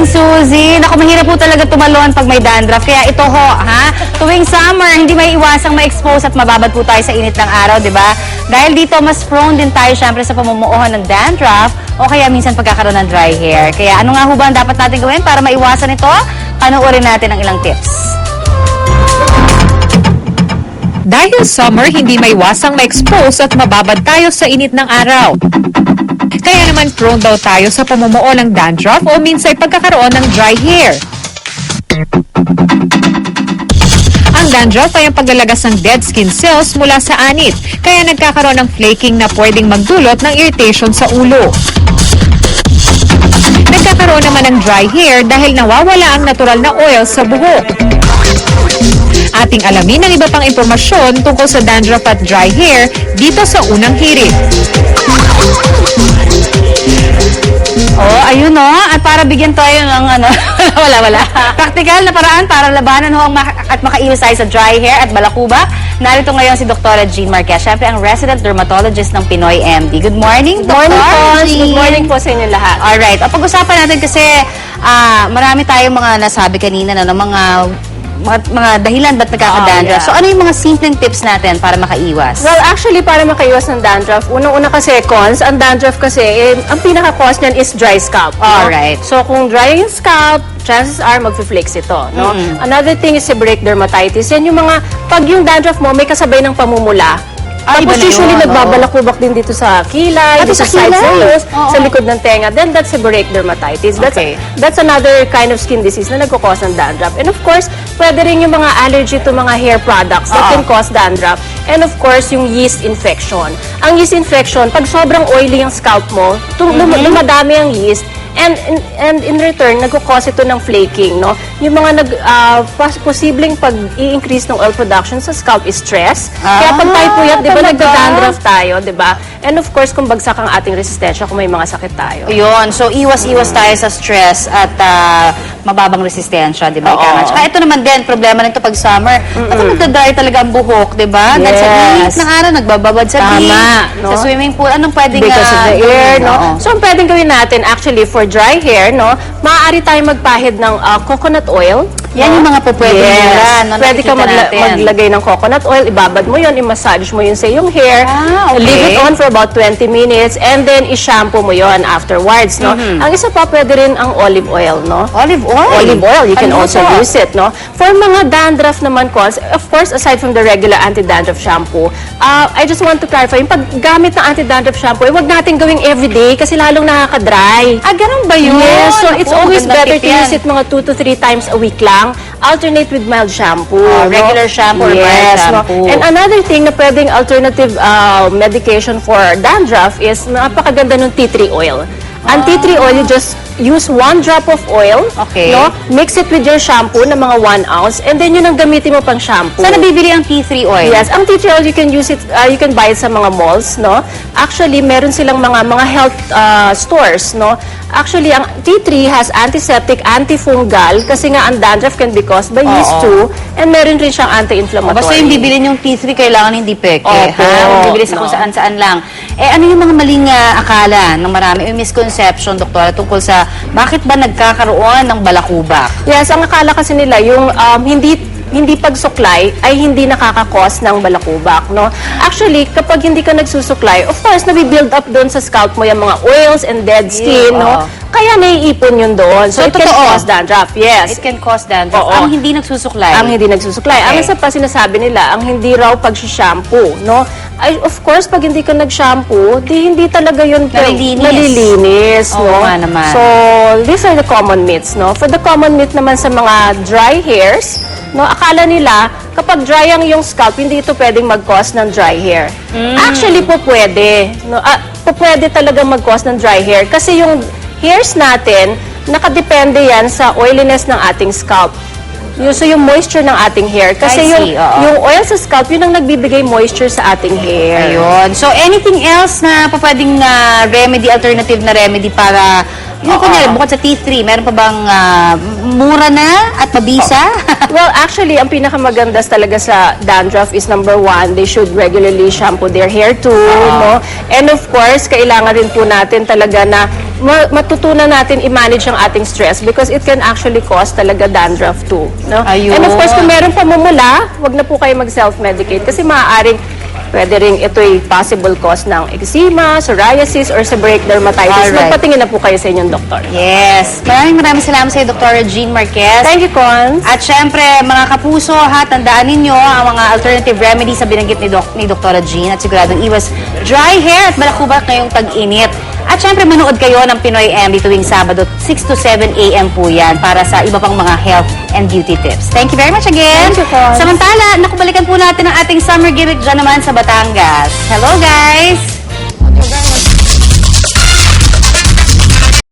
morning, Suzy. Naku, mahirap po talaga tumalon pag may dandruff. Kaya ito ho, ha? Tuwing summer, hindi may iwasang ma-expose at mababad po tayo sa init ng araw, di ba? Dahil dito, mas prone din tayo syempre sa pamumuohan ng dandruff o kaya minsan pagkakaroon ng dry hair. Kaya ano nga ho ba ang dapat natin gawin para maiwasan ito? Panoorin natin ang ilang tips. Dahil summer, hindi maiwasang ma-expose at mababad tayo sa init ng araw. Kaya naman prone daw tayo sa pamumuo ng dandruff o minsay pagkakaroon ng dry hair. Ang dandruff ay ang paglalagas ng dead skin cells mula sa anit, kaya nagkakaroon ng flaking na pwedeng magdulot ng irritation sa ulo. Nagkakaroon naman ng dry hair dahil nawawala ang natural na oil sa buhok. Ating alamin ang iba pang impormasyon tungkol sa dandruff at dry hair dito sa unang hirit. Oh, ayun no. At para bigyan tayo ng ano, wala wala. Praktikal na paraan para labanan ho ang maka- at makaiwas tayo sa dry hair at balakubak. Narito ngayon si Dr. Jean Marquez, syempre ang resident dermatologist ng Pinoy MD. Good morning, Dr. Morning po. Jean. Good morning po sa inyo lahat. Alright. O pag-usapan natin kasi ah, marami tayong mga nasabi kanina na, na mga mga, mga dahilan ba't nagkakadandruff. Oh, yeah. So ano yung mga simpleng tips natin para makaiwas? Well, actually, para makaiwas ng dandruff, unang-una kasi cons, ang dandruff kasi, eh, ang pinaka-cause niyan is dry scalp. no? Alright. So, kung dry yung scalp, chances are magfi-flakes ito. No? Another thing is seborrheic dermatitis. Yan yung mga, pag yung dandruff mo may kasabay ng pamumula, Ah, tapos usually nagbabalakubak din dito sa kilay, Pati dito sa sa sides ng kilay? Oo. sa likod ng tenga. Then that's seborrheic dermatitis. That's, Okay. that's another kind of skin disease na nagkakos ng dandruff. And of course, pwede rin yung mga allergy to mga hair products that Oo. can cause dandruff. And of course, yung yeast infection. Ang yeast infection, pag sobrang oily yung scalp mo, tum- lum- Mm-hmm. lumadami ang yeast, and in, and in return, nagkakos ito ng flaking, no? Yung mga nag, ah, pos- posibleng pag-i-increase ng oil production sa scalp is stress. Kaya pag tayo puyat, di ba, nagda-dandruff tayo, di ba? And of course, kung bagsak ang ating resistensya, kung may mga sakit tayo. Yun. So, iwas-iwas tayo sa stress at ah, mababang resistensya, di ba? Oo. Ika. Tsaka ito naman din, problema nito pag summer. Ako nagda-dry talaga ang buhok, di ba? Dahil sa Yes. init ng araw, nagbababad sa Tama, beach, no? sa swimming pool. Anong pwedeng Because of ah, the air, no? Oo. So, ang pwedeng gawin natin, actually, for dry hair, no? Maaari tayong magpahid ng ah, coconut oil. Yan yung mga po pwedeng yes. mura, no? Pwede ka magla- natin. maglagay ng coconut oil, ibabad mo yun, i-massage mo yun sa iyong hair. Ah, okay. Leave it on for about 20 minutes, and then i-shampoo mo yun afterwards, no? Mm-hmm. Ang isa pa, pwede rin ang olive oil, no? Olive oil? Olive oil, you can Ano also to? use it, no? For mga dandruff naman, cons, of course, aside from the regular anti-dandruff shampoo, uh, I just want to clarify, yung paggamit ng anti-dandruff shampoo, eh, wag natin gawing everyday kasi lalong nakaka-dry. Ah, ganun ba yun? Yes, so it's Naku, always better to yan. use it mga 2 to 3 times a week lang. Alternate with mild shampoo. Oh, no? regular shampoo or mild yes, no? shampoo. And another thing na pwedeng alternative uh, medication for dandruff is napakaganda ng tea tree oil. Ang tea tree oil, you just use one drop of oil, Okay. no? mix it with your shampoo na mga 1 ounce, and then yun ang gamitin mo pang shampoo. Saan nabibili ang T3 oil? Yes, ang tea tree oil you can use it uh, you can buy it sa mga malls, no? Actually, meron silang mga mga health uh, stores, no? Actually, ang tea tree has antiseptic, antifungal kasi nga ang dandruff can be caused by yeast Oo. too, and meron rin siyang anti-inflammatory. Basta yung bibilin yung T3, kailangan hindi peke. Opo. ha? Huwag bibili sa kung No. saan-saan lang. Eh, ano yung mga maling ah, akala ng marami, yung misconception, doktora, tungkol sa bakit ba nagkakaroon ng balakubak? Yes, ang akala kasi nila yung um, hindi hindi pagsuklay ay hindi nakakakos ng balakubak, no? Actually, kapag hindi ka nagsusuklay, of course, nabibuild up doon sa scalp mo yung mga oils and dead skin, Yeah, no? Kaya naiipon yun doon. So, So, it can totoo. cause dandruff, yes. It can cause dandruff. Oo. Ang hindi nagsusuklay. Ang hindi nagsusuklay. Ang Okay. isa pa sinasabi nila, ang hindi raw pag-shampoo, no? Ay, of course, pag hindi ka nag-shampoo, di hindi talaga yun Nalilinis. nalilinis, Oo no? nga naman. So, these are the common myths, no? For the common myth naman sa mga dry hairs, no, akala nila, kapag dry ang yung scalp, hindi ito pwedeng mag-cause ng dry hair. Mm. Actually po pwede. No? Ah, po pwede talaga mag-cause ng dry hair. Kasi yung hairs natin, nakadepende yan sa oiliness ng ating scalp. Yung, so yung moisture ng ating hair. I Kasi yung, see, oo. yung oil sa scalp, yun ang nagbibigay moisture sa ating hair. Ayun. So, anything else na pa pwedeng ah, remedy, alternative na remedy para Yung Oo. kunyari, bukod sa T3, meron pa bang ah, mura na at mabisa? Well, actually, ang pinakamaganda talaga sa dandruff is number one, they should regularly shampoo their hair too, no? And of course, kailangan rin po natin talaga na ma- matutunan natin i-manage ang ating stress because it can actually cause talaga dandruff too, no? Ayun. And of course, kung meron pamumula, wag na po kayo mag-self-medicate kasi maaaring pwede rin ito'y possible cause ng eczema, psoriasis, or seborrheic dermatitis. Alright. Magpatingin na po kayo sa inyong doktor. yes. Maraming maraming salamat sa iyo, Dr. Jean Marquez. Thank you, Cons. At syempre, mga kapuso, ha, tandaan ninyo ang mga alternative remedies na binanggit ni, Doc, ni Dr. Jean at siguradong iwas dry hair at balakubak ngayong tag-init. At syempre, manood kayo ng Pinoy MD tuwing Sabado, 6 to 7 a.m. po yan para sa iba pang mga health and beauty tips. Thank you very much again. Thank you, Cons. Samantala, nakubalikan po natin ang ating summer gimmick dyan naman sa Batangas. Hello, guys!